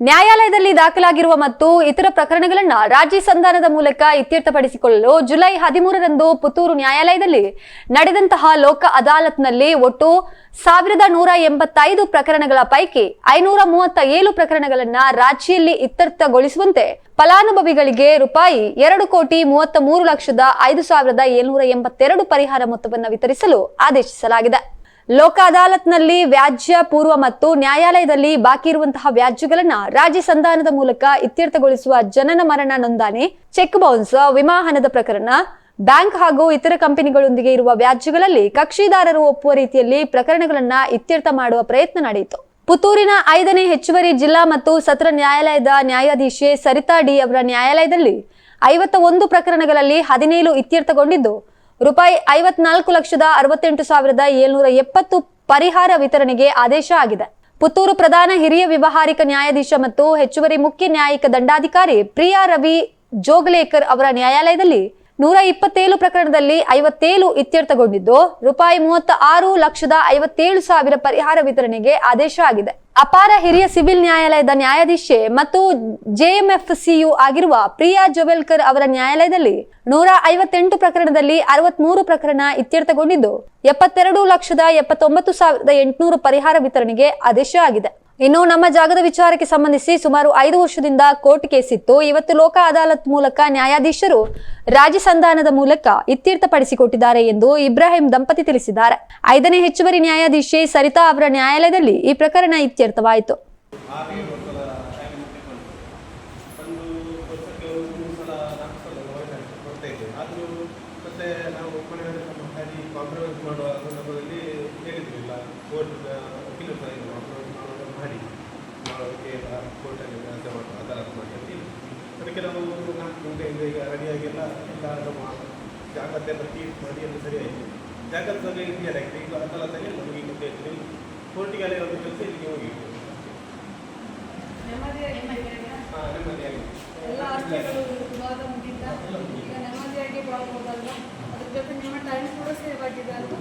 ನ್ಯಾಯಾಲಯದಲ್ಲಿ ದಾಖಲಾಗಿರುವ ಮತ್ತು ಇತರ ಪ್ರಕರಣಗಳನ್ನು ರಾಜಿ ಸಂಧಾನದ ಮೂಲಕ ಇತ್ಯರ್ಥಪಡಿಸಿಕೊಳ್ಳಲು ಜುಲೈ ಹದಿಮೂರರಂದು ಪುತ್ತೂರು ನ್ಯಾಯಾಲಯದಲ್ಲಿ ನಡೆದಂತಹ ಲೋಕ ಅದಾಲತ್ನಲ್ಲಿ ಒಟ್ಟು ಸಾವಿರದ ನೂರ ಎಂಬತ್ತೈದು ಪ್ರಕರಣಗಳ ಪೈಕಿ ಐನೂರ ಮೂವತ್ತ ಏಳು ಪ್ರಕರಣಗಳನ್ನು ರಾಜಿಯಲ್ಲಿ ಇತ್ಯರ್ಥಗೊಳಿಸುವಂತೆ ಫಲಾನುಭವಿಗಳಿಗೆ ರೂಪಾಯಿ ಎರಡು ಕೋಟಿ ಮೂವತ್ತ ಮೂರು ಲಕ್ಷದ ಐದು ಸಾವಿರದ ಏಳ್ನೂರ ಎಂಬತ್ತೆರಡು ಪರಿಹಾರ ಮೊತ್ತವನ್ನು ವಿತರಿಸಲು ಆದೇಶಿಸಲಾಗಿದೆ. ಲೋಕ ಅದಾಲತ್ನಲ್ಲಿ ವ್ಯಾಜ್ಯ, ಪೂರ್ವ ಮತ್ತು ನ್ಯಾಯಾಲಯದಲ್ಲಿ ಬಾಕಿ ಇರುವಂತಹ ವ್ಯಾಜ್ಯಗಳನ್ನ ರಾಜ್ಯ ಸಂಧಾನದ ಮೂಲಕ ಇತ್ಯರ್ಥಗೊಳಿಸುವ ಜನನ ಮರಣ ನೋಂದಣಿ, ಚೆಕ್ ಬೌನ್ಸ್ ವಿಮಾ ಹಣದ ಪ್ರಕರಣ, ಬ್ಯಾಂಕ್ ಹಾಗೂ ಇತರ ಕಂಪನಿಗಳೊಂದಿಗೆ ಇರುವ ವ್ಯಾಜ್ಯಗಳಲ್ಲಿ ಕಕ್ಷಿದಾರರು ಒಪ್ಪುವ ರೀತಿಯಲ್ಲಿ ಪ್ರಕರಣಗಳನ್ನ ಇತ್ಯರ್ಥ ಮಾಡುವ ಪ್ರಯತ್ನ ನಡೆಯಿತು. ಪುತ್ತೂರಿನ ಐದನೇ ಹೆಚ್ಚುವರಿ ಜಿಲ್ಲಾ ಮತ್ತು ಸತ್ರ ನ್ಯಾಯಾಲಯದ ನ್ಯಾಯಾಧೀಶೆ ಸರಿತಾ ಡಿ ಅವರ ನ್ಯಾಯಾಲಯದಲ್ಲಿ ಐವತ್ತ ಒಂದು ಪ್ರಕರಣಗಳಲ್ಲಿ ಹದಿನೇಳು ಇತ್ಯರ್ಥಗೊಂಡಿದ್ದು ರೂಪಾಯಿ ಐವತ್ನಾಲ್ಕು ಲಕ್ಷದ ಅರವತ್ತೆಂಟು ಸಾವಿರದ ಏಳ್ನೂರ ಎಪ್ಪತ್ತು ಪರಿಹಾರ ವಿತರಣೆಗೆ ಆದೇಶ ಆಗಿದೆ. ಪುತ್ತೂರು ಪ್ರಧಾನ ಹಿರಿಯ ವ್ಯವಹಾರಿಕ ನ್ಯಾಯಾಧೀಶ ಮತ್ತು ಹೆಚ್ಚುವರಿ ಮುಖ್ಯ ನ್ಯಾಯಿಕ ದಂಡಾಧಿಕಾರಿ ಪ್ರಿಯಾ ರವಿ ಜೋಗ್ಲೇಕರ್ ಅವರ ನ್ಯಾಯಾಲಯದಲ್ಲಿ ನೂರ ಇಪ್ಪತ್ತೇಳು ಪ್ರಕರಣದಲ್ಲಿ ಐವತ್ತೇಳು ಇತ್ಯರ್ಥಗೊಂಡಿದ್ದು, ರೂಪಾಯಿ ಮೂವತ್ತ ಆರು ಲಕ್ಷದ ಐವತ್ತೇಳು ಸಾವಿರ ಪರಿಹಾರ ವಿತರಣೆಗೆ ಆದೇಶ ಆಗಿದೆ. ಅಪಾರ ಹಿರಿಯ ಸಿವಿಲ್ ನ್ಯಾಯಾಲಯದ ನ್ಯಾಯಾಧೀಶೆ ಮತ್ತು ಜೆಎಂಎಫ್ಸಿಯು ಆಗಿರುವ ಪ್ರಿಯಾ ಜೋವೆಲ್ಕರ್ ಅವರ ನ್ಯಾಯಾಲಯದಲ್ಲಿ ನೂರ ಐವತ್ತೆಂಟು ಪ್ರಕರಣದಲ್ಲಿ ಅರವತ್ಮೂರು ಪ್ರಕರಣ ಇತ್ಯರ್ಥಗೊಂಡಿದ್ದು, ಎಪ್ಪತ್ತೆರಡು ಲಕ್ಷದ ಎಪ್ಪತ್ತೊಂಬತ್ತು ಸಾವಿರದ ಎಂಟುನೂರು ಪರಿಹಾರ ವಿತರಣೆಗೆ ಆದೇಶ ಆಗಿದೆ. ಇನ್ನು ನಮ್ಮ ಜಾಗದ ವಿಚಾರಕ್ಕೆ ಸಂಬಂಧಿಸಿ ಸುಮಾರು ಐದು ವರ್ಷದಿಂದ ಕೋರ್ಟ್ ಕೇಸ್ ಇತ್ತು. ಇವತ್ತು ಲೋಕ ಅದಾಲತ್ ಮೂಲಕ ನ್ಯಾಯಾಧೀಶರು ರಾಜಿ ಸಂಧಾನದ ಮೂಲಕ ಇತ್ಯರ್ಥಪಡಿಸಿಕೊಟ್ಟಿದ್ದಾರೆ ಎಂದು ಇಬ್ರಾಹಿಂ ದಂಪತಿ ತಿಳಿಸಿದ್ದಾರೆ. ಐದನೇ ಹೆಚ್ಚುವರಿ ನ್ಯಾಯಾಧೀಶೆ ಸರಿತಾ ಅವರ ನ್ಯಾಯಾಲಯದಲ್ಲಿ ಈ ಪ್ರಕರಣ ಇತ್ಯರ್ಥವಾಯಿತು. ಆರು ಒಂದು ನಾಲ್ಕು ಗಂಟೆಯಿಂದ ಈಗ ರೆಡಿಯಾಗಿಲ್ಲ ಎಲ್ಲ ನಮ್ಮ ಜಾಗ್ರತೆ ಪ್ರತಿ ಮಾಡಿ ಸರಿಯಾಯಿತು ಜಾಗ್ರತೆ ಕ್ಲಿಯರ್ ಆಗಿದೆ ಈಗ ಅದಾಲತ್ತಲ್ಲಿ ನಮಗೆ ಮತ್ತೆ ಇದ್ರಿ? ಕೋರ್ಟಿಗೆ ಅಲ್ಲಿ ಒಂದು ಕೆಲಸ ಇಲ್ಲಿಗೆ ಹೋಗಿ. ನೆಮ್ಮದಿಯಾಗಿ ಹಾಂ ನೆಮ್ಮದಿಯಾಗಿದೆ ಎಲ್ಲ ಆಸ್ತಿಗಳು ವಿವಾದ ಈಗ ನೆಮ್ಮದಿಯಾಗಿ ಬಾಳ್ಬೋದಲ್ವಾ ಅದ್ರ ಜೊತೆ ನಿಮ್ಮ ಟೈಮ್ ಕೂಡ ಸೇವ್ ಆಗಿದೆ ಅಲ್ವಾ?